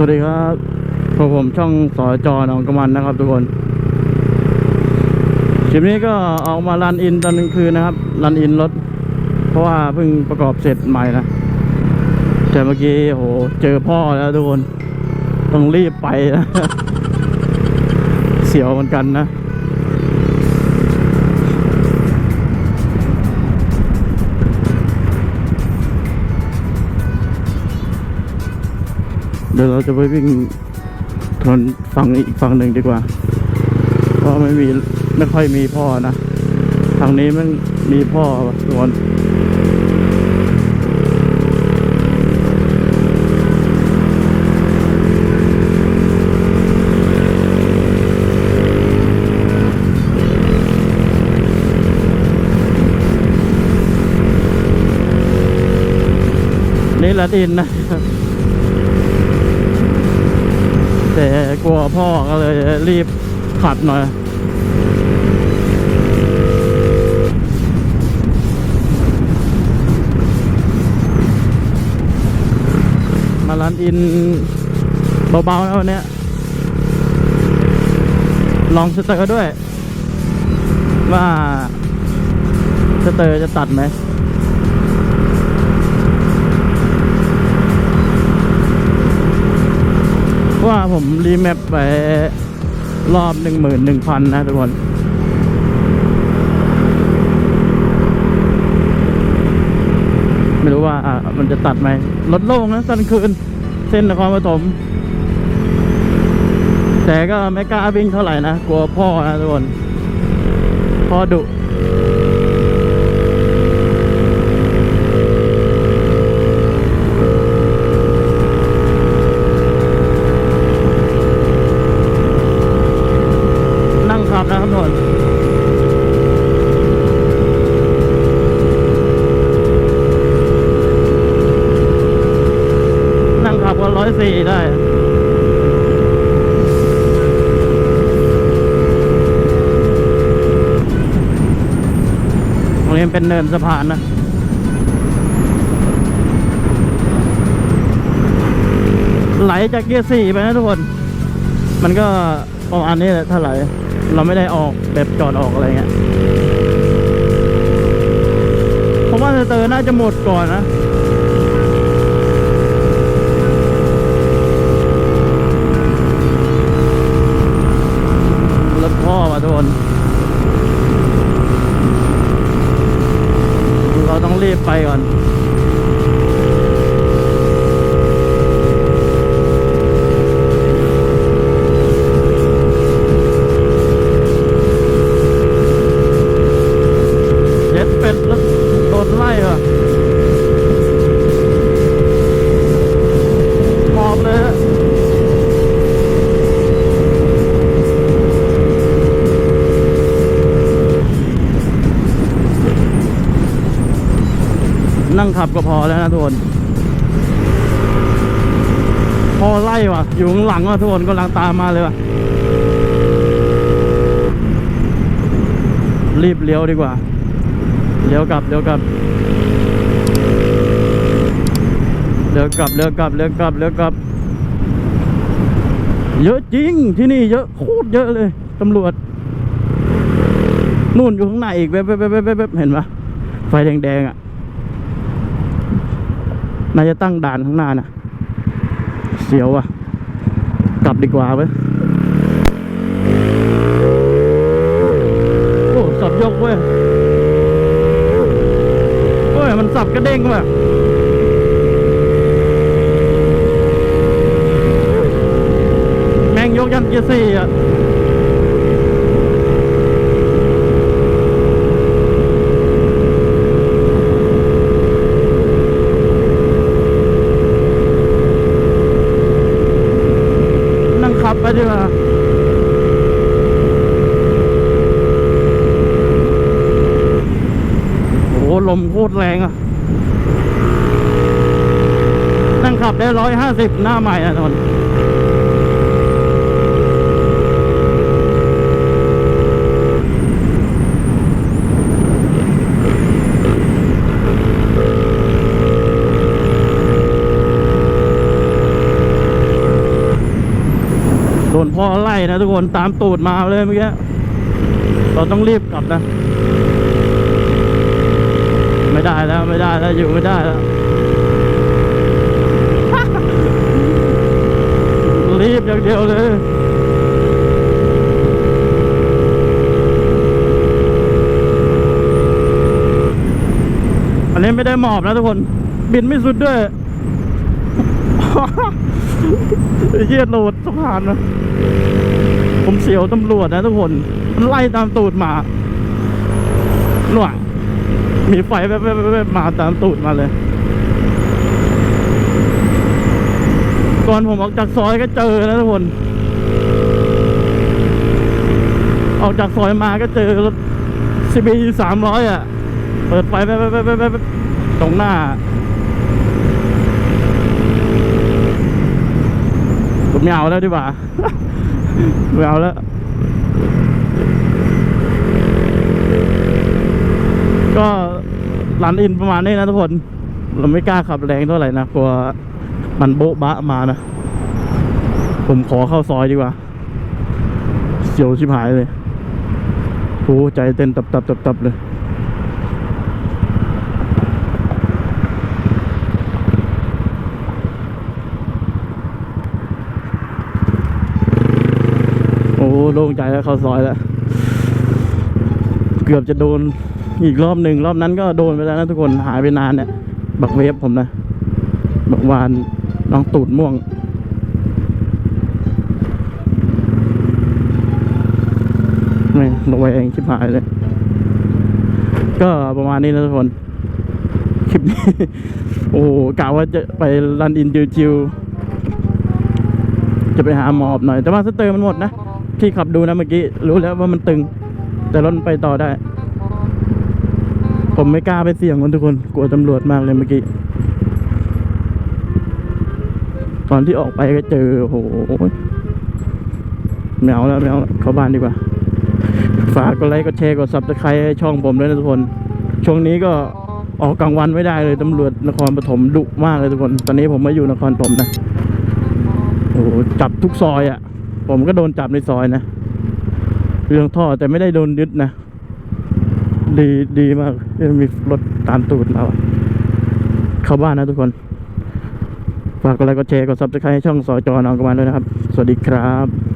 สวัสดีครับพวผมช่องสอจอหนองกำมันนะครับทุกคนคลิปนี้ก็เอามารันอินตอนกลางคืนนะครับรันอินรถ เพราะว่าเพิ่งประกอบเสร็จใหม่นะแต่เมื่อกี้โหเจอพ่อแล้วทุกคน ต้องรีบไปนะ เสียวเหมือนกันนะ ดี๋ยวเราจะไปวิ่งถนนฝั่งอีกฝั่งหนึ่งดีกว่า เพราะไม่มีไม่ค่อยมีพ่อนะ ทางนี้มันมีพ่อว่ะทุกคนนี่ละดินนะ แต่กลัวพ่อก็เลยรีบขับหน่อยมาลันอินเบาๆนะวันนี้ลองสเตอร์ด้วย ว่าสเตอร์จะตัดไหม ผมรีแมปไปรอบหนึ่งหมื่นหนึ่งพันนะทุกคนไม่รู้ว่าอะมันจะตัดไหมรถโล่งนะตอนคืน เส้นนครปฐมแต่ก็ไม่กล้าวิ่งเท่าไหร่นะ กลัวพ่อนะทุกคนพ่อดุ นั่งขับนะครับทุกคน นั่งขับก็ร้อยสี่ได้ ตรงนี้ เป็นเนินสะพานนะไหลจากเกียร์สี่ไปนะทุกคน มันก็ประมาณนี้แหละถ้าไหล เราไม่ได้ออกแบบจอดออกอะไรเงี้ยผมว่าเตอร์น่าจะหมดก่อนนะรถพ่อมาทุกคน เรา ต้องรีบไปก่อนเจ็ดเป็ดแล้วโดนไล่ว่ะ นั่งขับก็พอแล้วนะทุกคนพอไล่ว่ะ อยู่ข้างหลังว่ะทุกคนกำลังตามมาเลยว่ะ รีบเลี้ยวดีกว่า เลี้ยวกลับเลี้ยวกลับเลี้ยวกลับเลี้ยวกลับเลี้ยวกลับเลี้ยวกลับ เยอะจริงที่นี่เยอะโคตรเยอะเลยตำรวจนู่นอยู่ข้างในอีกแวบแวบแวบแวบแวบเห็นปะไฟแดงๆอะ นายจะตั้งด่านข้างหน้าน่ะ เสียวอะ กลับดีกว่าเว้ยโอ้สับยกเว้ย เฮ้ย มันสับกระเด้งว่ะแม่งยกยันเกียร์สี่อะ นั่งขับไปดีกว่า โอ้โห ลมโคตรแรงอะ นั่งขับได้ร้อยห้าสิบหน้าใหม่อะทนโดนพ่อไล่นะทุกคนตามตูดมาเลยเมื่อกี้เราต้องรีบกลับนะ ไม่ได้แล้วไม่ได้แล้วอยู่ไม่ได้แล้ว รีบอย่างเดียวเลยอันนี้ไม่ได้หมอบนะทุกคน บินไม่สุดด้วยเหี้ยโหลดสะพานนะผมเสียวตำรวจนะทุกคน มันไล่ตามตูดมาหน่วง มีไฟแวบๆๆๆมาตามตูดมาเลย ก่อนผมออกจากซอยก็เจอนะทุกคน ออกจากซอยมาก็เจอรถซีบีสามร้อยอะ เปิดไฟแวบๆๆๆตรงหน้าผมไม่เอาแล้วดีกว่าไม่เอาแล้ว ก็ รันอินประมาณนี้นะทุกคน เราไม่กล้าขับแรงเท่าไหร่นะกลัวมันโบ๊ะบะมานะ ผมขอเข้าซอยดีกว่า เสียวชิบหายเลยโอ้ใจเต้นตับตับตับตับเลยโอ้โล่งใจแล้วเข้าซอยแล้ว เกือบจะโดน อีกรอบหนึ่งรอบนั้นก็โดนไปแล้วนะทุกคนหายไปนานเนี่ย บักเวฟผมนะ บักวานน้องตูดม่วง ไม่ระแวงชิบหายเลย ก็ประมาณนี้นะทุกคน คลิปนี้ โอ้โหกะว่าจะไปรันอินจิวๆจะไปหาหมอบหน่อย แต่ว่าสเตอร์มันหมดนะ ที่ขับดูนะเมื่อกี้ รู้แล้วว่ามันตึง แต่รถไปต่อได้ ผมไม่กล้าไปเสี่ยงคนทุกคน กลัวตำรวจมากเลยเมื่อกี้ ตอนที่ออกไปก็เจอโหไม่เอาแล้วไม่เอาวเข้าบ้านดีกว่า ฝากกดไลค์กดแชร์กดซับสไครต์ให้ช่องผมด้วยนะทุกคน ช่วงนี้ก็ออกกลางวันไม่ได้เลยตำรวจนครปฐมดุมากเลยทุกคน ตอนนี้ผมมาอยู่นครปฐมนะโอ้โหจับทุกซอยอะ่ะ ผมก็โดนจับในซอยนะ เรื่องท่อแต่ไม่ได้โดนยึดนะ ดีดีมากมีรถตามตูดเราเข้าบ้านนะทุกคน ฝากกดไลค์กดแชร์กดซับสไครต์ช่องสอจอนองกมาด้วยนะครับ สวัสดีครับ